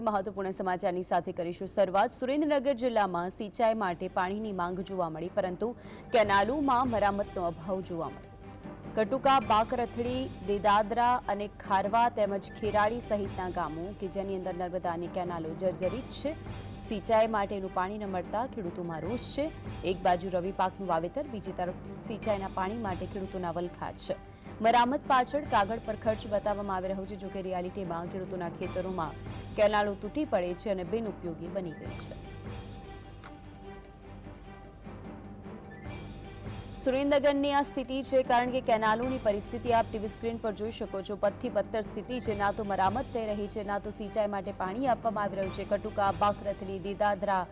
મહત્વપૂર્ણ સમાચારની સાથે કરીશું શરૂઆત. સુરેન્દ્રનગર જિલ્લામાં સિંચાઈ માટે પાણીની માંગ જોવા મળી, પરંતુ કેનાલોમાં મરામતનો અભાવ જોવા મળ્યો. કટુકા, બાકરથડી, દેદાદરા અને ખારવા તેમજ ખેરાડી સહિતના ગામો કે જેની અંદર નર્મદાની કેનાલો જર્જરિત છે. સિંચાઈ માટેનું પાણી ન મળતા ખેડૂતોમાં રોષ છે. એક બાજુ રવિ પાકનું વાવેતર, બીજી તરફ સિંચાઈના પાણી માટે ખેડૂતોના વલખા છે. મરામત પાછળ કાગળ પર ખર્ચ બતાવવામાં આવી રહ્યો છે. જોકે રિયાલિટીમાં ખેડૂતોના ખેતરોમાં કેનાલો તૂટી પડે છે અને બિનઉપયોગી બની ગઈ છે. સુરેન્દ્રનગરની આ સ્થિતિ છે કારણ કે કેનાલોની પરિસ્થિતિ આપ ટીવી સ્ક્રીન પર જોઈ શકો છો. પથ્થી પથ્થર સ્થિતિ છે. ના તો મરામત થઈ રહી છે, ના તો સિંચાઈ માટે પાણી આપવામાં આવી રહ્યું છે. કટુકા બાકરથલી દીદાદરા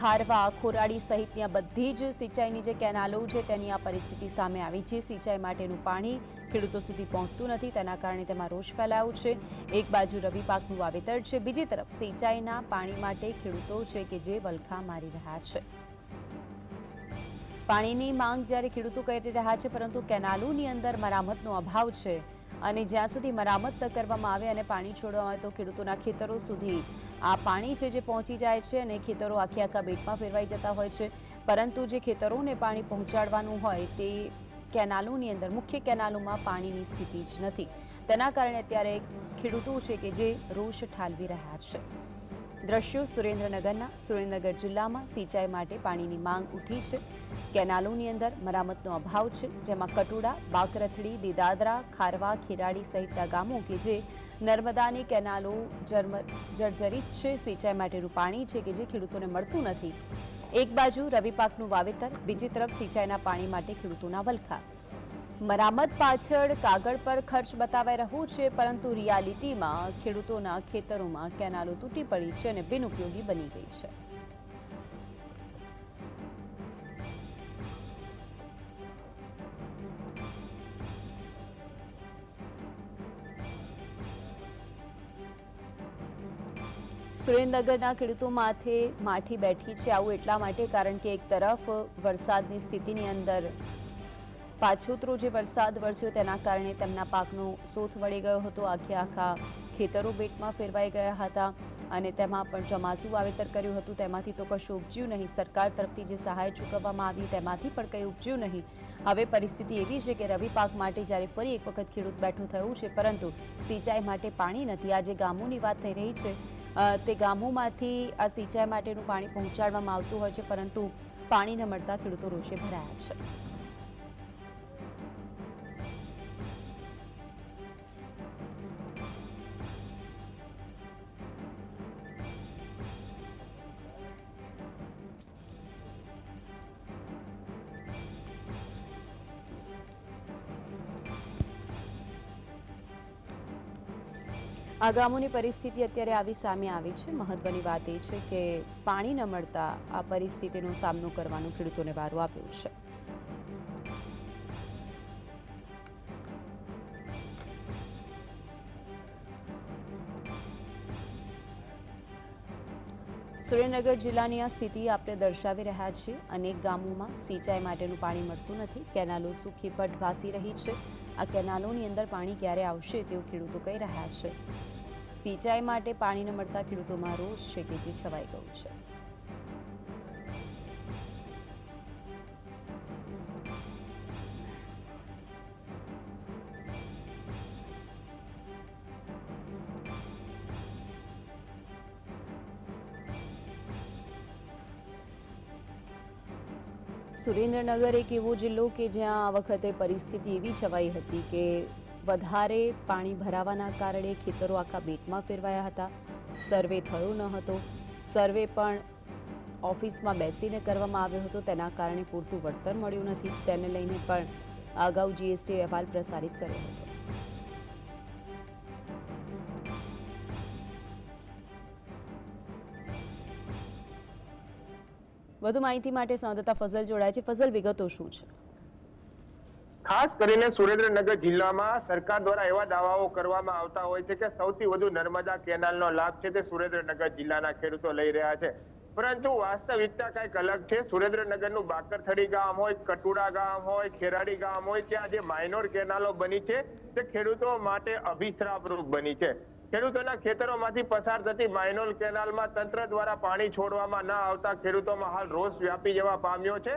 ખારવા, ખોરાડી સહિતની આ બધી જ સિંચાઈની જે કેનાલો છે તેની આ પરિસ્થિતિ સામે આવી છે. સિંચાઈ માટેનું પાણી ખેડૂતો સુધી પહોંચતું નથી, તેના કારણે તેમાં રોષ ફેલાયો છે. એક બાજુ રવિ પાકનું વાવેતર છે, બીજી તરફ સિંચાઈના પાણી માટે ખેડૂતો છે કે જે વલખા મારી રહ્યા છે. પાણીની માંગ જ્યારે ખેડૂતો કરી રહ્યા છે, પરંતુ કેનાલોની અંદર મરામતનો અભાવ છે અને જ્યાં સુધી મરામત કરવામાં આવે અને પાણી છોડવામાં આવે તો ખેડૂતોના ખેતરો સુધી આ પાણી છે જે પહોંચી જાય છે અને ખેતરો આખી આખા બેટમાં ફેરવાઈ જતા હોય છે. પરંતુ જે ખેતરોને પાણી પહોંચાડવાનું હોય તે કેનાલોની અંદર, મુખ્ય કેનાલોમાં પાણીની સ્થિતિ જ નથી. તેના કારણે અત્યારે ખેડૂતો છે કે જે રોષ ઠાલવી રહ્યા છે. દ્રશ્યો સુરેન્દ્રનગરના, સુરેન્દ્રનગર જિલ્લામાં સિંચાઈ માટે પાણીની માંગ ઉઠી છે. કેનાલોની અંદર મરામતનો અભાવ છે, જેમાં કટુડા, બાકરથડી, દીદાદરા, ખારવા, ખેરાડી સહિતના ગામો કે જે નર્મદાની કેનાલો જર્જરિત છે. સિંચાઈ માટેનું પાણી છે કે જે ખેડૂતોને મળતું નથી. એક બાજુ રવિ પાકનું વાવેતર, બીજી તરફ સિંચાઈના પાણી માટે ખેડૂતોના વલખા. મરામત પાછળ કાગળ પર ખર્ચ બતાવાઈ રહ્યો છે, પરંતુ રિયાલિટીમાં ખેડૂતોના ખેતરોમાં કેનાલો તૂટી પડી છે અને બિનઉપયોગી બની ગઈ છે. સુરેન્દ્રનગરના ખેડૂતો માથે માઠી બેઠી છે આવું એટલા માટે કારણ કે એક તરફ વરસાદની સ્થિતિની અંદર પાછોતરો જે વરસાદ વરસ્યો તેના કારણે તેમના પાકનો સોથ વળી ગયો હતો. આખે આખા ખેતરો બેટમાં ફેરવાઈ ગયા હતા અને તેમાં પણ ચોમાસું વાવેતર કર્યું હતું. તેમાંથી તો કશું ઉપજ્યું નહીં. સરકાર તરફથી જે સહાય ચૂકવવામાં આવી તેમાંથી પણ કંઈ ઉપજ્યું નહીં. હવે પરિસ્થિતિ એવી છે કે રવિ પાક માટે જ્યારે ફરી એક વખત ખેડૂત બેઠું થયું છે, પરંતુ સિંચાઈ માટે પાણી નથી. આજે ગામોની વાત થઈ રહી છે. તે ગામોમાંથી આ સિંચાઈ માટેનું પાણી પહોંચાડવામાં આવતું હોય છે, પરંતુ પાણી ન મળતા ખેડૂતો રોષે ભરાયા છે. આ ગામોની પરિસ્થિતિ અત્યારે આવી સામે આવી છે. મહત્વની વાત એ છે કે પાણી ન મળતા આ પરિસ્થિતિનો સામનો કરવાનો ખેડૂતોને વારો આવ્યો છે. સુરેન્દ્રનગર જિલ્લાની આ સ્થિતિ આપણે દર્શાવી રહ્યા છીએ અનેક ગામોમાં સિંચાઈ માટેનું પાણી મળતું નથી. કેનાલો સૂકી પટ ભાસી રહી છે. આ કેનાલોની અંદર પાણી ક્યારે આવશે તેવું ખેડૂતો કહી રહ્યા છે. સિંચાઈ માટે પાણી ન મળતા ખેડૂતોમાં રોષ છે કે જે છવાઈ ગયું છે. સુરેન્દ્રનગર એક એવો જિલ્લો કે જ્યાં આ વખતે પરિસ્થિતિ એવી છવાઈ હતી કે વધારે પાણી ભરાવાના કારણે ખેતરો આખા બેટમાં ફેરવાયા હતા. સર્વે થયો ન હતો. સર્વે પણ ઓફિસમાં બેસીને કરવામાં આવ્યો હતો. તેના કારણે પૂરતું વળતર મળ્યું નથી. તેને લઈને પણ અગાઉ જીએસટી અહેવાલ પ્રસારિત કર્યો હતો. વધુ માહિતી માટે સંવાદદાતા ફઝલ જોડાય છે. ફઝલ, વિગતો શું છે? ખાસ કરીને સુરેન્દ્રનગર જિલ્લામાં સરકાર દ્વારા એવા દાવાઓ કરવામાં આવતા હોય છે કે સૌથી વધુ નર્મદા કેનાલનો લાભ છે તે સુરેન્દ્રનગર જિલ્લાના ખેડૂતો લઈ રહ્યા છે. પરંતુ વાસ્તવિકતા કંઈક અલગ છે. સુરેન્દ્રનગરનું બાકરથડી ગામ હોય, કટુડા ગામ હોય, ખેરાડી ગામ હોય, ત્યાં જે માઇનોર કેનાલો બની છે તે ખેડૂતો માટે અભિશ્રાપ રૂપ બની છે. ખેડૂતોના ખેતરોમાંથી પસાર થતી માઇનોલ કેનાલમાં તંત્ર દ્વારા પાણી છોડવામાં ન આવતા ખેડૂતોમાં હાલ રોષ વ્યાપી જવા પામ્યો છે.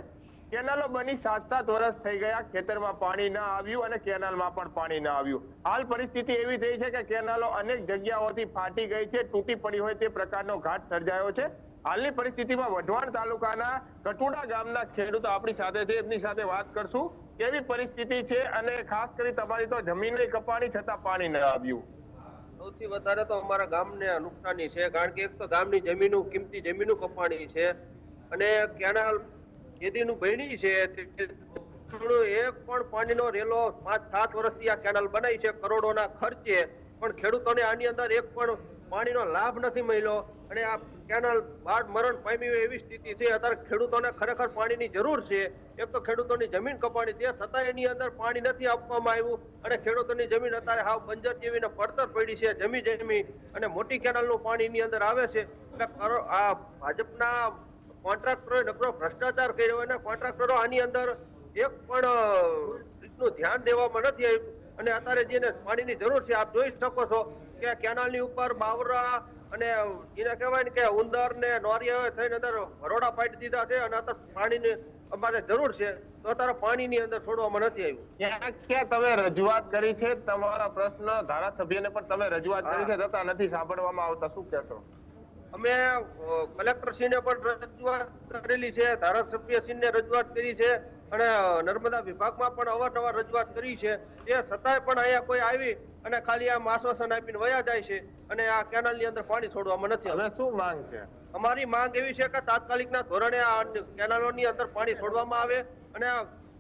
કેનાલો બની સાત સાત વર્ષ થઈ ગયા, ખેતરમાં પાણી ન આવ્યું અને કેનાલમાં પણ પાણી ન આવ્યું. હાલ પરિસ્થિતિ એવી થઈ છે કે કેનાલો અનેક જગ્યાઓથી ફાટી ગઈ છે, તૂટી પડી હોય તે પ્રકારનો ઘાટ સર્જાયો છે. હાલની પરિસ્થિતિમાં વઢવાણ તાલુકાના કટુડા ગામના ખેડૂતો આપણી સાથે છે, એમની સાથે વાત કરશું. કેવી પરિસ્થિતિ છે અને ખાસ કરી તમારી તો જમીન કપાણી છતાં પાણી ન આવ્યું. સૌથી વધારે તો અમારા ગામને નુકસાની છે, કારણ કે એક તો ગામની જમીનો, કિંમતી જમીનો કપાણી છે, અને કેનાલ જેદીનું બની છે એક પણ પાણીનો રેલો પાંચ સાત વર્ષથી આ કેનાલ બનાવી છે, કરોડોના ખર્ચે, પણ ખેડૂતોને આની અંદર એક પણ પાણીનો લાભ નથી મળ્યો, અને આ કેનાલ બાઢ મરણ પામી હોય એવી સ્થિતિ છે. અત્યારે ખેડૂતોને ખરેખર પાણીની જરૂર છે. એક તો ખેડૂતોની જમીન કપાણી તે છતાં એની અંદર પાણી નથી આપવામાં આવ્યું અને ખેડૂતોની જમીન અત્યારે હાવ બંજર જેવી ને પડતર પડી છે. જમી જમી અને મોટી કેનાલનું પાણી એની અંદર આવે છે. એટલે આ ભાજપના કોન્ટ્રાક્ટરોએ નકરો ભ્રષ્ટાચાર કર્યો અને કોન્ટ્રાક્ટરો આની અંદર એક પણ રીતનું ધ્યાન દેવામાં નથી આવ્યું. અને અત્યારે જેને પાણીની જરૂર છે, આપ જોઈ શકો છો કે કેનાલની ઉપર બાવરા અને એને કહેવાય ને કે ઉંદર ને નોરિયા થઈને અંદર ભરોડા પાડી દીધા છે અને અત્યારે પાણીની અમારે જરૂર છે. તો અત્યારે પાણીની અંદર છોડવામાં નથી આવ્યું. ક્યાં ક્યાં તમે રજૂઆત કરી છે તમારા પ્રશ્ન ધારાસભ્યને પણ તમે રજૂઆત કરી છે છતાં નથી સાંભળવામાં આવતા. શું કહેશો? અમે કલેક્ટરશ્રીને પણ રજૂઆત કરેલી છે ધારાસભ્યશ્રીને રજૂઆત કરી છે. અને નર્મદા વિભાગમાં પણ અવારનવાર રજૂઆત કરી છે. એ છતાંય પણ અહીંયા કોઈ આવી અને ખાલી આમ આશ્વાસન આપીને વયા જાય છે અને આ કેનાલની અંદર પાણી છોડવામાં નથી હવે શું માંગ છે? અમારી માંગ એવી છે કે તાત્કાલિકના ધોરણે આ કેનાલોની અંદર પાણી છોડવામાં આવે અને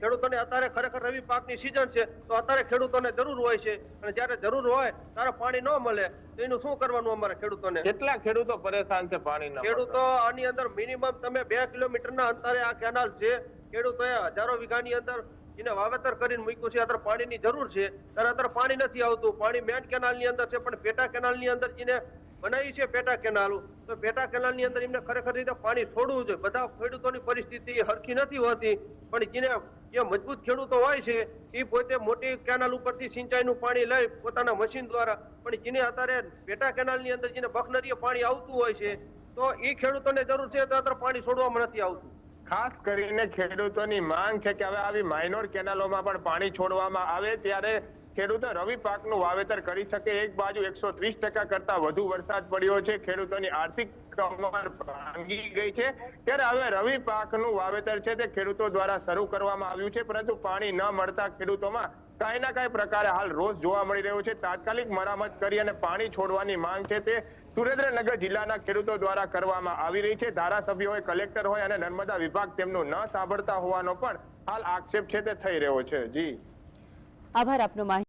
ખેડૂતોને અત્યારે ખરેખર રવિ પાકની સિઝન છે તો અત્યારે ખેડૂતોને જરૂર હોય છે. અને જ્યારે જરૂર હોય ત્યારે પાણી ન મળે. તો એનું શું કરવાનું અમારે ખેડૂતોને? કેટલા ખેડૂતો પરેશાન છે પાણી ખેડૂતો આની અંદર મિનિમમ તમે બે કિલોમીટરના અંતરે આ કેનાલ છે. ખેડૂતોએ હજારો વીઘાની અંદર એને વાવેતર કરીને મૂક્યું છે. અત્યારે પાણીની જરૂર છે. ત્યારે અત્યારે પાણી નથી આવતું. પાણી મેન કેનાલની અંદર છે પણ પેટા કેનાલની અંદર જેને બનાવી છે પેટા કેનાલો. તો પેટા કેનાલની અંદર એમને ખરેખર રીતે પાણી છોડવું જોઈએ. બધા ખેડૂતોની પરિસ્થિતિ હરખી નથી હોતી. પણ જેને જે મજબૂત ખેડૂતો હોય છે એ પોતે મોટી કેનાલ ઉપરથી સિંચાઈનું પાણી લઈ પોતાના મશીન દ્વારા. પણ જેને અત્યારે પેટા કેનાલની અંદર જેને બખનરીએ પાણી આવતું હોય છે, તો એ ખેડૂતોને જરૂર છે તો અત્યારે પાણી છોડવામાં નથી આવતું. ખાસ કરીને ખેડૂતોની માંગ છે કે હવે આવી માઇનોર કેનાલોમાં પણ પાણી છોડવામાં આવે ત્યારે ખેડૂતો રવિ પાકનું વાવેતર કરી શકે. એક બાજુ એકસો ત્રીસ ટકા કરતા વધુ વરસાદ પડ્યો છે. ખેડૂતોની આર્થિક કમર ભાંગી ગઈ છે. ત્યારે હવે રવિ પાકનું વાવેતર છે તે ખેડૂતો દ્વારા શરૂ કરવામાં આવ્યું છે. પરંતુ પાણી ન મળતા ખેડૂતોમાં કાંઈ ના કાંઈ પ્રકારે હાલ રોષ જોવા મળી રહ્યો છે. તાત્કાલિક મરામત કરી અને પાણી છોડવાની માંગ છે તે સુરેન્દ્રનગર જિલ્લાના ખેડૂતો દ્વારા કરવામાં આવી રહી છે. ધારાસભ્ય હોય કલેક્ટર હોય અને નર્મદા વિભાગ તેમનું ન સાંભળતા હોવાનો પણ હાલ આક્ષેપ છે તે થઈ રહ્યો છે. જી. આભાર આપનો માહિતી.